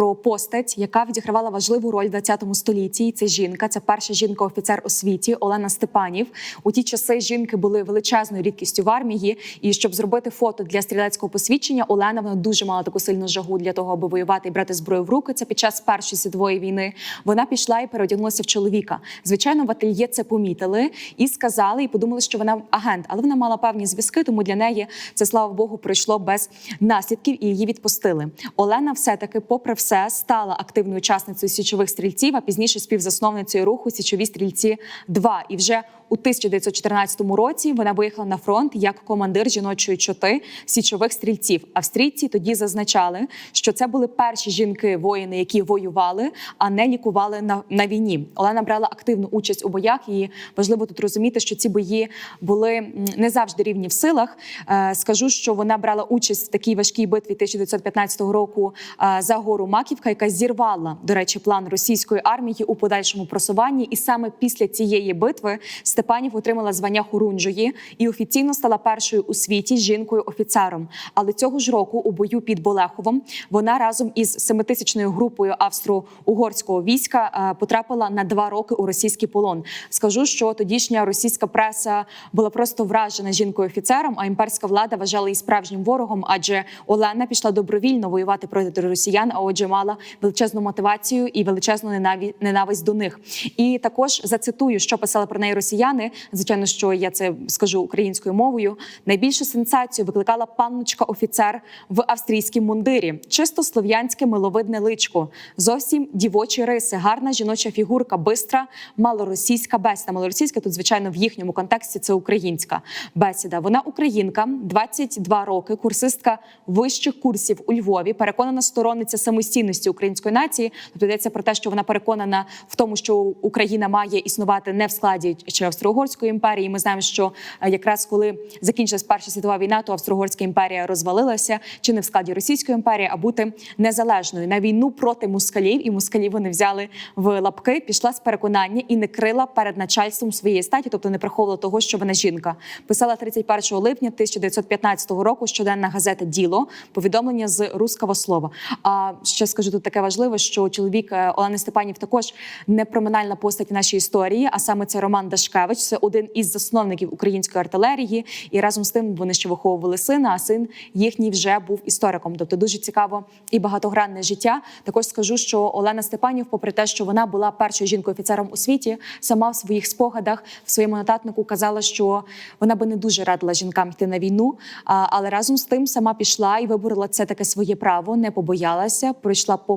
про постать, яка відігравала важливу роль в 20 столітті. Це жінка, це перша жінка-офіцер у світі Олена Степанів. У ті часи жінки були величезною рідкістю в армії. І щоб зробити фото для стрілецького посвідчення, Олена вона дуже мала таку сильну жагу для того, аби воювати і брати зброю в руки. Це під час першої світової війни. Вона пішла і переодягнулася в чоловіка. Звичайно, в ательє це помітили і сказали, і подумали, що вона агент, але вона мала певні зв'язки, тому для неї це слава Богу пройшло без наслідків і її відпустили. Олена, все таки, попри все, стала активною учасницею січових стрільців, а пізніше співзасновницею руху Січові стрільці 2 І вже у 1914 році вона виїхала на фронт як командир жіночої чоти січових стрільців. Австрійці тоді зазначали, що це були перші жінки-воїни, які воювали, а не лікували на, на війні. Олена брала активну участь у боях. І важливо тут розуміти, що ці бої були не завжди рівні в силах. Е, Скажу, що вона брала участь в такій важкій битві 1915 року е, за гору Маківка, яка зірвала, до речі, план російської армії у подальшому просуванні. І саме після цієї битви Степанів отримала звання Хорунжої і офіційно стала першою у світі жінкою-офіцером. Але цього ж року у бою під Болеховом вона разом із семитисячною групою австро-угорського війська е, потрапила на два роки у російський полон. Скажу, що тодішня російська преса була просто вражена жінкою-офіцером, а імперська влада вважала її справжнім ворогом, адже Олена пішла добровільно воювати проти росіян, а отже, мала величезну мотивацію і величезну ненависть до них. І також зацитую, що писали про неї росіяни. Звичайно, що я це скажу українською мовою. Найбільшу сенсацію викликала панночка офіцер в австрійській мундирі, чисто слов'янське миловидне личко, зовсім дівочі риси, гарна жіноча фігурка, бистра, малоросійська бесіда. Малоросійська тут, звичайно, в їхньому контексті це українська бесіда. Вона українка, 22 роки, курсистка вищих курсів у Львові, переконана сторонниця самостійності української нації. Тобто йдеться про те, що вона переконана в тому, що Україна має існувати не в складі чи Австро-Угорської імперії. Ми знаємо, що е, якраз коли закінчилась Перша світова війна, то Австро-Угорська імперія розвалилася чи не в складі Російської імперії, а бути незалежною на війну проти москалів. І москалів вони взяли в лапки, пішла з переконання і не крила перед начальством своєї статі, тобто не приховувала того, що вона жінка. Писала 31 липня 1915 року щоденна газета Діло повідомлення з руского слова. А ще скажу тут таке важливе, що чоловік е, Олени Степанів також не проминальна постать в нашій історії, а саме це Роман Дашкевич. Це один із засновників української артилерії, і разом з тим вони ще виховували сина. А син їхній вже був істориком. Тобто дуже цікаво і багатогранне життя. Також скажу, що Олена Степанів, попри те, що вона була першою жінкою-офіцером у світі, сама в своїх спогадах в своєму нотатнику казала, що вона би не дуже радила жінкам йти на війну, але разом з тим сама пішла і виборола це таке своє право, не побоялася, пройшла попри.